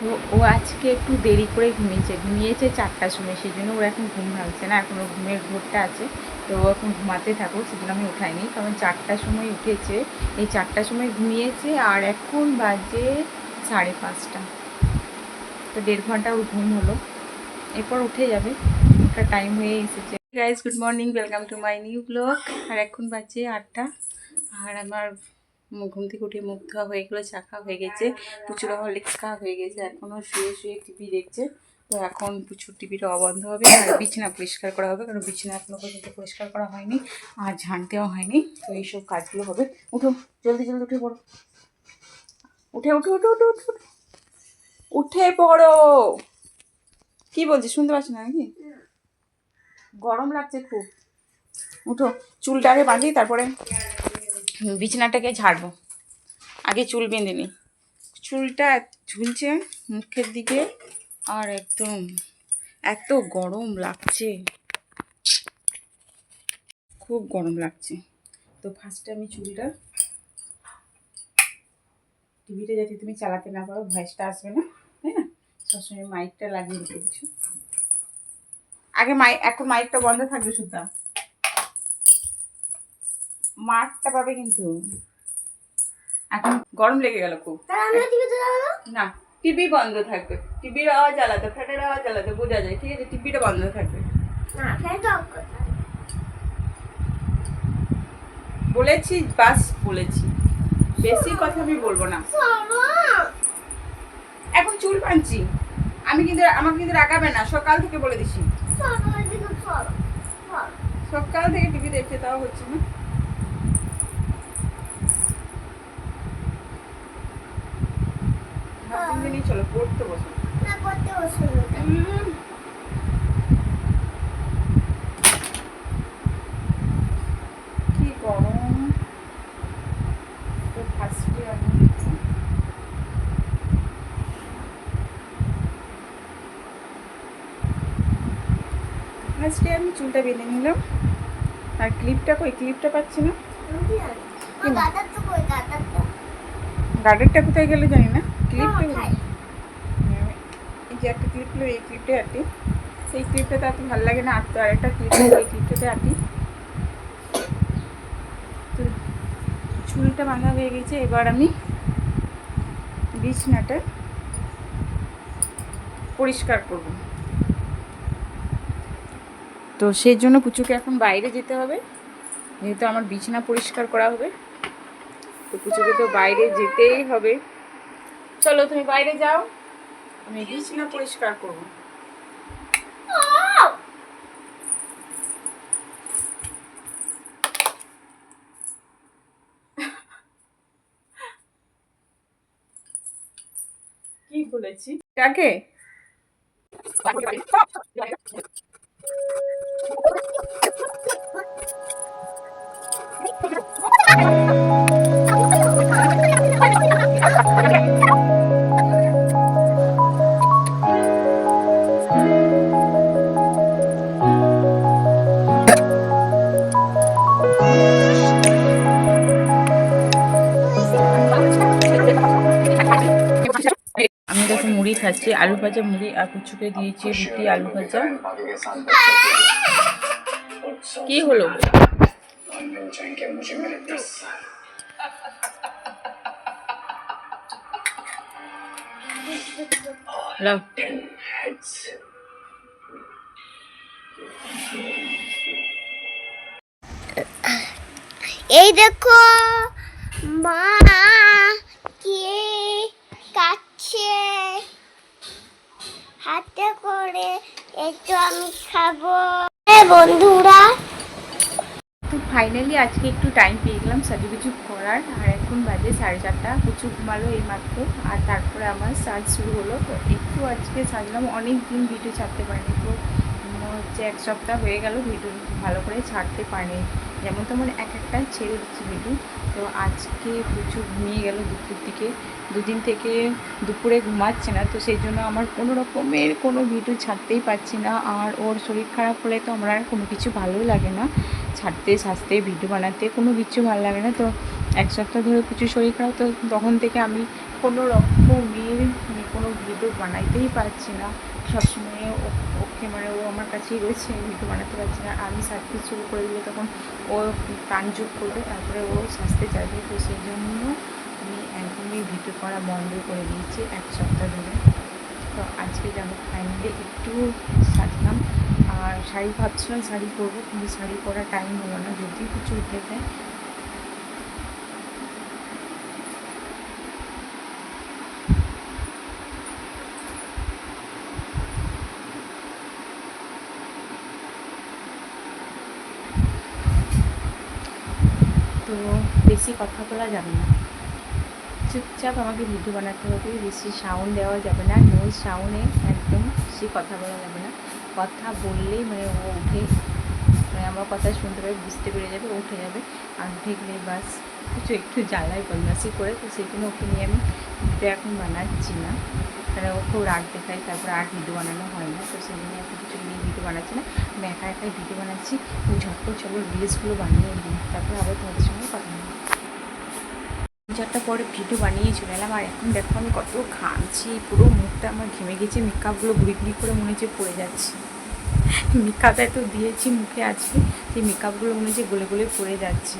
তো ও আজকে একটু দেরি করে ঘুমিয়েছে। ঘুমিয়েছে চারটার সময় সেই জন্য ওর এখন ঘুম ভাঙছে না। এখনও ঘুমের ঘোরটা আছে। তো ও এখন ঘুমাতে থাকুক, সেজন্য আমি উঠাইনি। কারণ চারটার সময় উঠেছে। এই চারটার সময় ঘুমিয়েছে আর এখন বাজে সাড়ে পাঁচটা। তো দেড় ঘণ্টা ওর ঘুম হলো। এরপর উঠে যাবে। একটা টাইম হয়ে এসেছে। Guys good morning welcome to my new blog আর এখন বাজে আটটা। আর আমার ঘুম থেকে উঠে মুখ ধোয়া হয়ে গেলো চাকা হয়ে গেছে প্রচুর হরলিক্স খাওয়া হয়ে গেছে এখনও শুয়ে শুয়ে টিভি দেখছে। তো এখন প্রচুর টিভিটা অবন্ধ হবে, আর বিছানা পরিষ্কার করা হবে, কারণ বিছানা এখনও পর্যন্ত পরিষ্কার করা হয়নি, আর ঝাঁট দেওয়া হয়নি, তো এইসব কাজগুলো হবে। উঠো, জলদি জলদি উঠে পড়ো। উঠে উঠে উঠে উঠে উঠে উঠে। পড়ো। কি বলছিস, শুনতে পাচ্ছি না নাকি? গরম লাগছে খুব। উঠো চুলটা আগে বাঁধি, তারপরে বিছানাটাকে ঝাড়বো। আগে চুল বেঁধে নিই। চুলটা ঝুলছে মুখের দিকে, আর একদম এত গরম লাগছে। খুব গরম লাগছে। তো ফার্স্টে আমি চুলটা টিভিটা যাতে তুমি চালাতে না পারো ভয়েসটা আসবে না, তাই না? সবসময় মাইকটা লাগিয়ে রেখে দিচ্ছ। আগে মাইক এখন মাইকটা বন্ধ থাকবে সুদ্ধা। মাঠটা পাবে কিন্তু। এখন গরম লেগে গেল খুব। না টিভি বন্ধ থাকবে। টিভির আওয়াজ আলাদা ফ্যানের আওয়াজ আলাদা বোঝা যায়। ঠিক আছে টিভিটা বন্ধ থাকবে। বলেছি বাস বলেছি। বেশি কথা আমি বলব না। এখন চুল পাঞ্চি আমি কিন্তু আমাকে কিন্তু রাখাবে না। সকাল থেকে বলে দিছি। সকাল থেকে টিভি দেখতে তাও হচ্ছে না। নিয়ে চলো পড়তে বসো। উম, কি গরম। তো ফার্স্টে আমি ফার্স্টে আমি চুলটা বেঁধে নিলাম। আর ক্লিপটা কই? ক্লিপটা পাচ্ছি না। গার্ডারটা কোথায় গেলে জানি না। ক্লিপটা এই যে একটা ক্লিপ হলো এই ক্লিপটা আটি সেই ক্লিপটাতে এত ভালো লাগে না আর তো আরেকটা ক্লিপ এই ক্লিপটাতে আটি তো চুলটা বাঁধা হয়ে গেছে এবার আমি বিছনাটা পরিষ্কার করব তো সেই জন্য পুচুকে এখন বাইরে যেতে হবে। যেহেতু আমার বিছানা পরিষ্কার করা হবে, তো পুচুকে তো বাইরে যেতেই হবে। চলো তুমি বাইরে যাও। আমি বিছানা পরিষ্কার করব। কি বলেছি? কাকে? আমি খাচ্ছি আলু ভাজা, মুড়ি আর কুচুকে দিয়েছি রুটি, আলু ভাজা। কি হলো? এই দেখো, মা কে কাচ্ছে হাতে করে একটু আমি খাব। বন্ধুরা। তো ফাইনালি আজকে একটু টাইম পেয়ে গেলাম সাজুগুজু করার। আর এখন বাজে সাড়ে চারটা কিছু ঘুমালো এই মাত্র আর তারপরে আমার সাজ শুরু হলো। তো একটু আজকে সাজলাম অনেক দিন ভিডিও ছাড়তে পারিনি তো। হচ্ছে এক সপ্তাহ হয়ে গেল ভিডিও ভালো করে ছাড়তে পারিনি। যেমন তেমন এক একটা ছেড়ে দিচ্ছি ভিডিও। তো আজকে প্রচুর ঘুমিয়ে গেল দুপুর দিকে। দুদিন থেকে দুপুরে ঘুমাচ্ছে না, তো সেই জন্য আমার কোনো রকমের কোনো ভিডিও ছাড়তেই পারছি না। আর ওর শরীর খারাপ হলে তো আমার আর কোনো কিছু ভালোই লাগে না। ছাড়তে, সাজতে, ভিডিও বানাতে কোনো কিছু ভালো লাগে না। তো এক সপ্তাহ ধরে প্রচুর শরীর খারাপ, তো তখন থেকে আমি কোনো রকমের মানে কোনো ভিডিও বানাইতেই পারছি না। সবসময় ওকে মানে ও আমার কাছেই রয়েছে ভিডিও বানাতে পারছি না। আমি সার্ভিস শুরু করে দিলে তখন ও প্রাণ যোগ করবে, তারপরে ও সাজতে চাইবে তো সেই জন্য আমি একদমই ভিডিও করা বন্ধ করে দিয়েছি এক সপ্তাহ ধরে। তো আজকে যাব ফাইনালি একটু সাজলাম। আর শাড়ি ভাবছিলাম শাড়ি পরবো, কিন্তু শাড়ি পরার টাইম হলো না। যদি কিছু উঠে যায় তো বেশি কথা বলা যাবে না। চুপচাপ আমাকে ভিডিও বানাতে হবে, বেশি সাউন্ড দেওয়া যাবে না, নো সাউন্ডে একদম বেশি কথা বলা যাবে না। কথা বললেই মানে ও উঠে মানে আমার কথা শুনতে পাবে, বুঝতে পেরে যাবে উঠে যাবে। আর গেলে বাস। কিছু একটু জ্বালায় বদমাসি করে, তো সেই জন্য ওকে নিয়ে আমি ভিডিও এখন বানাচ্ছি না। কারণ ও খুব রাগ দেখায়, তারপর আর ভিডিও বানানো হয় না, তো সেই জন্য এখন কিছু নিয়ে ভিডিও বানাচ্ছি না। আমি একা একাই ভিডিও বানাচ্ছি ঝটপট চলো রিলসগুলো বানিয়ে দিই তারপর আবার তোমাদের সঙ্গে কথা চারটা পরে ভিডিও বানিয়ে চলে এলাম। আর এখন দেখো আমি কত ঘামছি, পুরো মুখটা আমার ঘেমে গেছে, মেকআপগুলো ঘুরি ঘুরি করে মনে হচ্ছে পড়ে যাচ্ছে। মেকআপ এত দিয়েছি মুখে আজকে, সেই মেকআপগুলো মনে হচ্ছে গলে গলে পড়ে যাচ্ছে।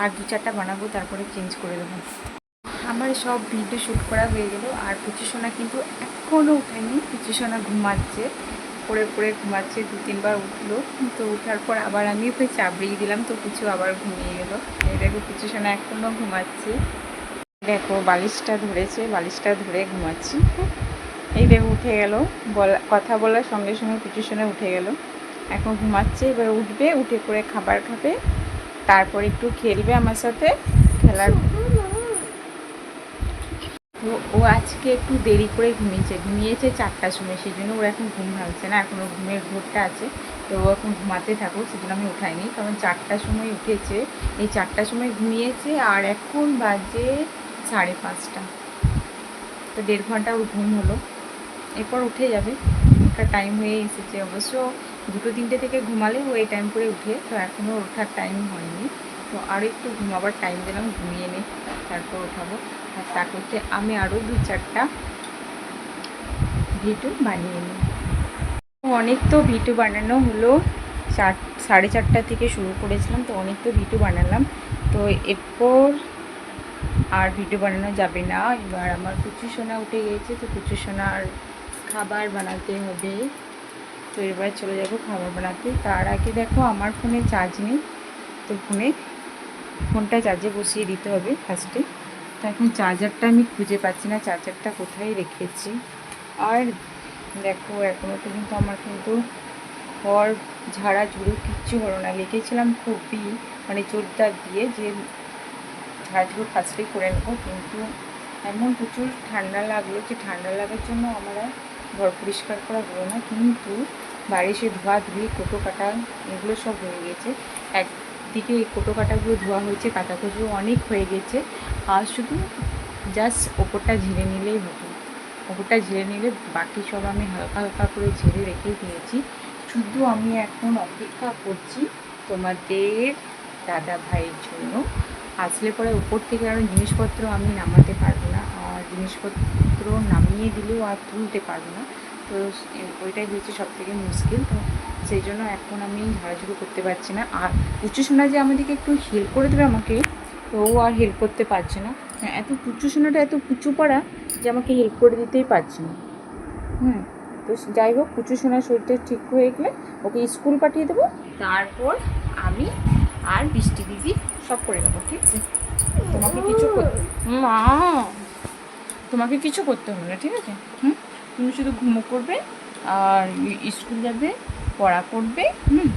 আর দু চারটা বানাবো, তারপরে চেঞ্জ করে দেবো। আমার সব ভিডিও শ্যুট করা হয়ে গেল, আর পুচু সোনা কিন্তু এখনও উঠেনি পুচু সোনা ঘুমাচ্ছে। পড়ে পড়ে ঘুমাচ্ছে, দু তিনবার উঠল। তো ওঠার পর আবার আমি ওকে চাবড়িয়ে দিলাম, তো কিছু আবার ঘুমিয়ে গেলো। দেখো পুচু সোনা এখনও ঘুমাচ্ছে। দেখো বালিশটা ধরেছে, বালিশটা ধরে ঘুমাচ্ছি। এই দেখো উঠে গেল, বলা, কথা বলার সঙ্গে সঙ্গে পুচু সোনা উঠে গেল। এখন ঘুমাচ্ছে, এবার উঠবে, উঠে করে খাবার খাবে, তারপর একটু খেলবে আমার সাথে, খেলার তো ও আজকে একটু দেরি করে ঘুমিয়েছে। ঘুমিয়েছে চারটার সময় সেই জন্য ওর এখন ঘুম ভাঙছে না, এখন ওর ঘুমের ঘোরটা আছে। তো ও এখন ঘুমাতে থাকুক, সেজন্য আমি উঠাইনি। কারণ চারটার সময় উঠেছে। এই চারটার সময় ঘুমিয়েছে আর এখন বাজে সাড়ে পাঁচটা। তো দেড় ঘণ্টা ওর ঘুম হলো। এরপর উঠে যাবে। একটা টাইম হয়ে এসেছে। অবশ্য দুটো তিনটে থেকে ঘুমালে ও এই টাইম করে উঠে। তো এখনও ওঠার টাইম হয়নি। তো আর একটু ঘুমাবার টাইম দিলাম, ঘুমিয়ে নিই তারপর উঠাবো। আর তা করতে আমি আরও দু চারটা ভিটু বানিয়ে নিই। অনেক তো ভিটু বানানো হলো, চার, সাড়ে চারটা থেকে শুরু করেছিলাম, তো অনেক তো ভিটু বানালাম। তো এরপর আর ভিডিও বানানো যাবে না। এবার আমার কুচু সোনা উঠে গিয়েছে তো কুচু সোনার খাবার বানাতে হবে। তো এবার চলে যাব খাবার বানাতে। তার আগে দেখো, আমার ফোনে চার্জ নেই, তো ফোনে ফোনটা চার্জে বসিয়ে দিতে হবে ফার্স্টে তো এখন চার্জারটা আমি খুঁজে পাচ্ছি না চার্জারটা কোথায় রেখেছি? আর দেখো এখনও তো কিন্তু আমার কিন্তু ঘর ঝাড়া ঝুড়ো কিচ্ছু হলো না। লিখেছিলাম খুবই মানে জোরদার দিয়ে যে ঝাড়ঝুড়ো ফার্স্টেই করে নেব, কিন্তু এমন প্রচুর ঠান্ডা লাগল যে ঠান্ডা লাগার জন্য আমার ঘর পরিষ্কার করা হলো না। কিন্তু বাড়ি সে ধোয়া ধুয়ে কোটো কাটা, এগুলো সব হয়ে গেছে। একদিকে এই কোটো কাটাগুলো ধোয়া হয়েছে কাটাকুচু অনেক হয়ে গেছে। আর শুধু জাস্ট ওপরটা ঝেড়ে নিলেই হতো। ওপরটা ঝেড়ে নিলে বাকি সব আমি হালকা হালকা করে ঝেড়ে রেখে দিয়েছি। শুধু আমি এখন অপেক্ষা করছি তোমাদের দাদা ভাইয়ের জন্য। আসলে পরে উপর থেকে আরও জিনিসপত্র আমি নামাতে পারব না। আর জিনিসপত্র নামিয়ে দিলেও আর তুলতে পারব না। তো ওইটাই হয়েছে সব থেকে মুশকিল। তো সেই জন্য এখন আমি ঝাড়াঝুড়ো করতে পারছি না। আর উঁচু সোনা যে আমাদেরকে একটু হেল্প করে দেবে আমাকে তো ও আর হেল্প করতে পারছে না। হ্যাঁ, এত পুচু সোনাটা এত পুচু পড়া যে আমাকে হেল্প করে দিতেই পারছে না। হুম তো যাই হোক পুচু সোনার শরীরটা ঠিক হয়ে গেলে ওকে স্কুল পাঠিয়ে দেবো। তারপর আমি আর বৃষ্টি দিদি সব করে নেব ঠিক? আছে তোমাকে কিছু মা তোমাকে কিছু করতে হবে না ঠিক আছে? হুম তুমি শুধু ঘুমো করবে আর স্কুল যাবে। পড়া করবে। হুম।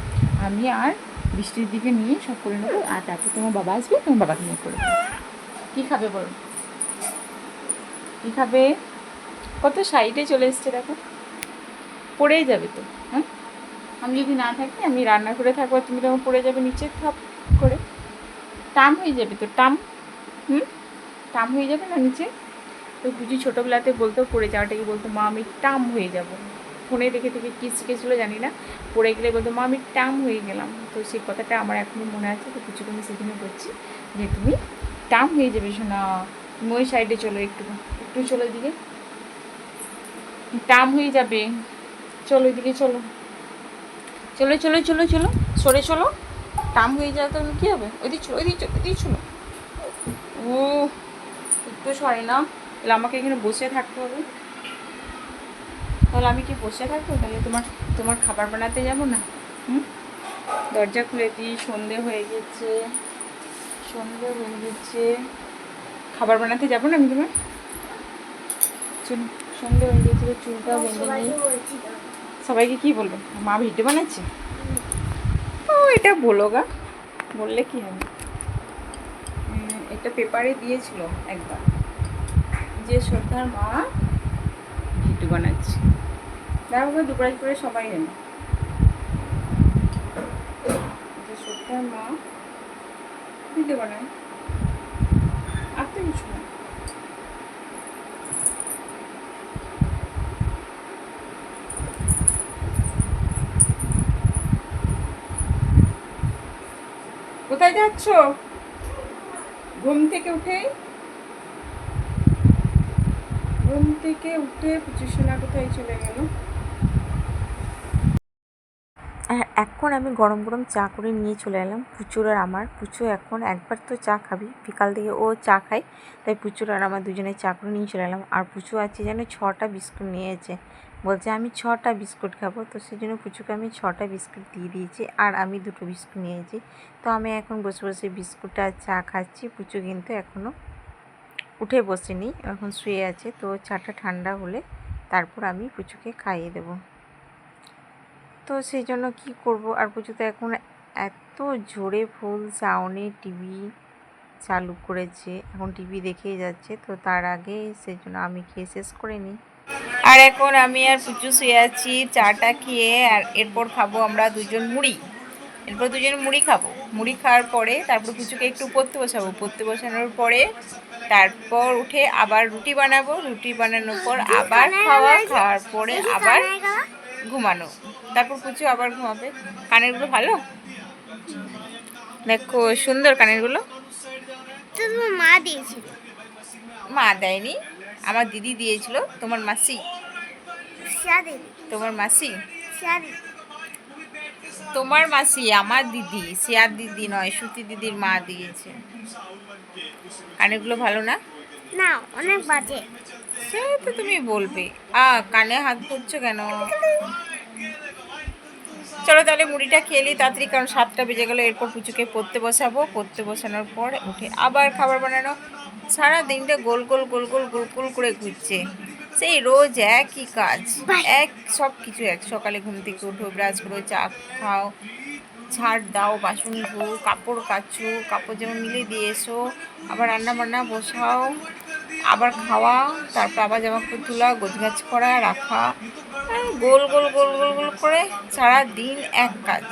আমি আর বৃষ্টির দিকে নিয়ে সব করে নেব আর তারপর তোমার বাবা আসবে তোমার বাবাকে নিয়ে করে দেবো কী খাবে বলো? কী খাবে? কত সাইডে চলে এসছে দেখো। পড়েই যাবে তো হ্যাঁ? আমি যদি না থাকি আমি রান্না করে থাকব তুমি তখন পড়ে যাবে নিচে থাপ করে। টাম হয়ে যাবে তো টাম। হুম? টাম হয়ে যাবে না নিচে? তো বুঝি ছোটোবেলাতে বলতো পড়ে যাওয়াটাকে বলতো মা আমি টাম হয়ে যাব। ফোনে দেখে দেখে কী শিখেছিলো জানি না। পড়ে গেলে বলতো মা আমি টাম হয়ে গেলাম। তো সেই কথাটা আমার এখনও মনে আছে, তো কিছু আমি সেখানে বলছি যে, তুমি টাম হয়ে যাবে শোনা তুমি ওই সাইডে চলো একটু একটু চলো দিকে টাম হয়ে যাবে, চলো এদিকে চলো। চলো চলো চলো চলো, সরে চলো। টাম হয়ে যাবে তো কী হবে? ওইদিকে চলো ওইদিকে চলো ওইদিকে চলো। ও একটু সরে না তাহলে আমাকে এখানে বসে থাকতে হবে। তাহলে আমি কি বসে থাকব? তাহলে তোমার তোমার খাবার বানাতে যাব না? হুম? দরজা খুলে দিই সন্ধে হয়ে গেছে। সন্ধে হয়ে গেছে। খাবার বানাতে যাব না আমি তোমার? সন্ধে হয়ে গেছে চুলটা বেঁধে নিই। সবাইকে কি বলবে? মা ভিডিও বানাচ্ছে? ও এটা বলো গা। বললে কি হবে? এটা পেপারে দিয়েছিল একবার। যে শ্রদ্ধার মা ভিডিও বানাচ্ছে। দেখো গো, দুপুরাজ করে সবাই এলো যে মা। ভিডিও বানায় আর তো কিছু না। কোথায় যাচ্ছ? ঘুম থেকে উঠে? ঘুম থেকে উঠে পুচুসোনা কোথায় চলে গেল? এখন আমি গরম গরম চা করে নিয়ে চলে এলাম পুচুর আর আমার। পুচু এখন একবার তো চা খাবি, বিকাল থেকে ও চা খায়, তাই পুচুর আর আমার দুজনে চা করে নিয়ে চলে এলাম। আর পুচু আছে যেন ছটা বিস্কুট নিয়েছে, বলছে আমি ছটা বিস্কুট খাব, তো সেই জন্য পুচুকে আমি ছটা বিস্কুট দিয়ে দিয়েছি আর আমি দুটো বিস্কুট নিয়েছি। তো আমি এখন বসে বসে বিস্কুট আর চা খাচ্ছি, পুচু কিন্তু এখনও উঠে বসেনি, এখন শুয়ে আছে, তো চাটা ঠান্ডা হলে তারপর আমি পুচুকে খাইয়ে দেবো। তো সেই জন্য কি করব? আর পুজো তো এখন এত জোরে ফুল সাউন্ডে টিভি চালু করেছে। এখন টিভি দেখেই যাচ্ছে। তো তার আগে সেই জন্য আমি খেয়ে শেষ করে নিই। আর এখন আমি আর পুচু শুয়ে আছি চাটা খেয়ে আর এরপর খাব আমরা দুজন মুড়ি। এরপর দুজন মুড়ি খাব। মুড়ি খাওয়ার পরে তারপর পুচুকে একটু পড়তে বসাবো। পড়তে বসানোর পরে তারপর উঠে আবার রুটি বানাবো। রুটি বানানোর পর আবার খাওয়া খাওয়ার পরে আবার ঘুমানো। তারপর পুচু আবার ঘুমাবে। কানেরগুলো ভালো? দেখো সুন্দর কানেরগুলো। মা দিয়েছিল। মা দেয়নি আমার দিদি দিয়েছিল। তোমার মাসি? তোমার মাসি? তোমার মাসি আমার দিদি। শিয়ার দিদি নয় সুতি দিদির মা দিয়েছে। কানেরগুলো ভালো না? না অনেক বাজে। সে তো তুমি বলবে। আ কানে হাত ধরছো কেন? চলো তাহলে মুড়িটা খেয়ে নিই তাড়াতাড়ি কারণ সাতটা বেজে গেলো এরপর পুচুকে পড়তে বসাবো। পড়তে বসানোর পর উঠে আবার খাবার বানানো। সারা দিনটা গোল গোল গোল গোল গোল গোল করে ঘুরছে। সেই রোজ একই কাজ এক সব কিছু এক। সকালে ঘুম থেকে উঠো ব্রাশ করো চা খাও ছাড় দাও বাসন ধো কাপড় কাচো কাপড় যেমন মিলে দিয়ে এসো। আবার রান্না বান্না বসাও আবার খাওয়া তারপর আবার জামা কাপড় তোলা গোছগাছ করা রাখা গোল গোল গোল গোল গোল করে সারাদিন এক কাজ।